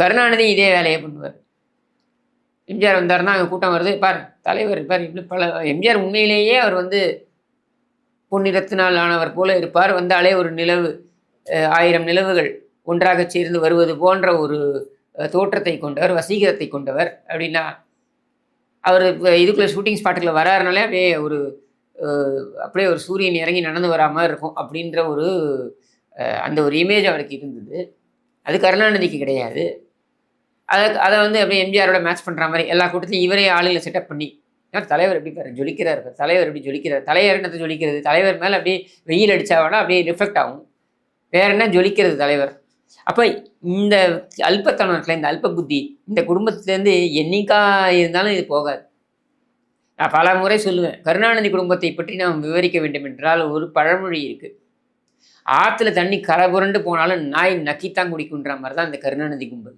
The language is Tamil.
கருணாநிதி இதே வேலையை பண்ணுவார். எம்ஜிஆர் வந்தார்னா அங்கே கூட்டம் வருது. பார் தலைவர் பார் இப்படி பல எம்ஜிஆர் உண்மையிலேயே அவர் வந்து பொன்னிறத்தினால் ஆனவர் போல இருப்பார். வந்தாலே ஒரு நிலவு ஆயிரம் நிலவுகள் ஒன்றாக சேர்ந்து வருவது போன்ற ஒரு தோற்றத்தை கொண்டவர் வசீகரத்தை கொண்டவர் அப்படின்னா அவர் இப்போ இதுக்குள்ளே ஷூட்டிங் ஸ்பாட்டுக்குள்ள வராருனாலே அப்படியே ஒரு அப்படியே ஒரு சூரியன் இறங்கி நடந்து வரா மாதிரி இருக்கும் அப்படின்ற ஒரு அந்த ஒரு இமேஜ் அவருக்கு இருந்தது. அது கருணாநிதிக்கு கிடையாது. அதை அதை வந்து அப்படியே எம்ஜிஆரோட மேட்ச் பண்ணுற மாதிரி எல்லா கூட்டத்தையும் இவரே ஆளுங்களை செட்டப் பண்ணி ஏன்னா தலைவர் எப்படி பாரு ஜொலிக்கிறார் தலைவர் எப்படி ஜொலிக்கிறார் தலைவர் என்னத்தை ஜொலிக்கிறது தலைவர் மேலே அப்படியே வெயில் அடித்தா வேணா அப்படியே ரிஃப்ளெக்ட் ஆகும். வேற என்ன ஜொலிக்கிறது தலைவர்? அப்போ இந்த அல்பத்தனம் இந்த அல்ப புத்தி இந்த குடும்பத்துலேருந்து என்னைக்கா இருந்தாலும் இது போகாது. நான் பல முறை சொல்லுவேன் கருணாநிதி குடும்பத்தை பற்றி நாம் விவரிக்க வேண்டும் என்றால் ஒரு பழமொழி இருக்குது ஆற்றுல தண்ணி கரை புரண்டு போனாலும் நாய் நக்கித்தான் குடிக்குன்ற மாதிரி தான் இந்த கருணாநிதி கும்பல்.